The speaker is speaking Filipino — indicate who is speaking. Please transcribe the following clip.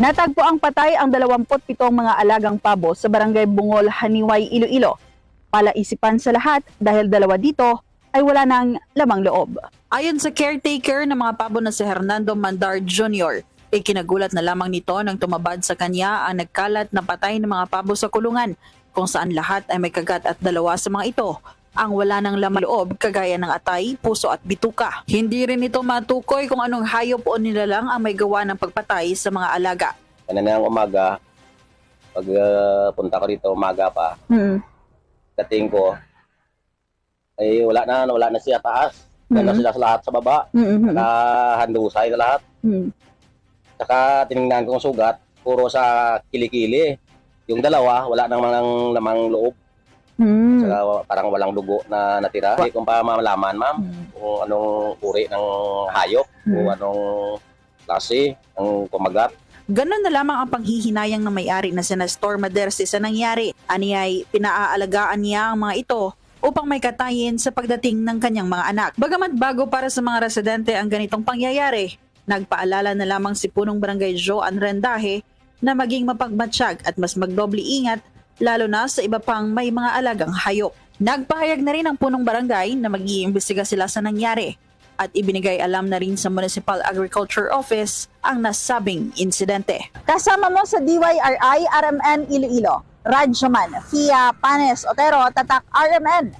Speaker 1: Natagpo ang patay ang 27 mga alagang pabo sa barangay Bungol, Haniway, Iloilo. Palaisipan sa lahat dahil dalawa dito ay wala nang lamang loob. Ayon sa caretaker ng mga pabo na si Hernando Mandar Jr., ikinagulat na lamang nito nang tumabad sa kanya ang nagkalat na patay ng mga pabo sa kulungan kung saan lahat ay may kagat at dalawa sa mga ito ang wala ng laman loob kagaya ng atay, puso at bituka. Hindi rin ito matukoy kung anong hayop o nilalang ang may gawa ng pagpatay sa mga alaga.
Speaker 2: Kanina ng umaga, pag ah, punta ko dito umaga pa,
Speaker 1: Mm.
Speaker 2: dating ko, ay wala na, wala na siya taas. Na
Speaker 1: Mhm.
Speaker 2: sila sa lahat sa baba.
Speaker 1: Mm-hmm.
Speaker 2: Nakahandusay na lahat.
Speaker 1: Mm.
Speaker 2: Saka tinignan kong sugat, puro sa kilikili. Yung dalawa, wala nang mang lamang loob.
Speaker 1: Mm.
Speaker 2: Saka parang walang dugo na natira. Hindi ko pa malaman, ma'am,
Speaker 1: Mm.
Speaker 2: kung anong uri ng hayop, kung
Speaker 1: Hmm.
Speaker 2: anong klase ng kumagat.
Speaker 1: Ganon na lamang ang panghihinayang ng may-ari na si Nestor Madersi sa nangyari. Ani ay pinaaalagaan niya ang mga ito upang may katayin sa pagdating ng kanyang mga anak. Bagamat bago para sa mga residente ang ganitong pangyayari, nagpaalala na lamang si punong barangay Joan Rendahe na maging mapagmatsyag at mas magdoble ingat lalo na sa iba pang may mga alagang hayop. Nagpahayag na rin ang punong barangay na mag-iimbestiga sila sa nangyari at ibinigay alam na rin sa Municipal Agriculture Office ang nasabing insidente. Kasama mo sa DYRI RMN Iloilo, Radyoman, FIA, Panes, Otero, Tatak, RMN.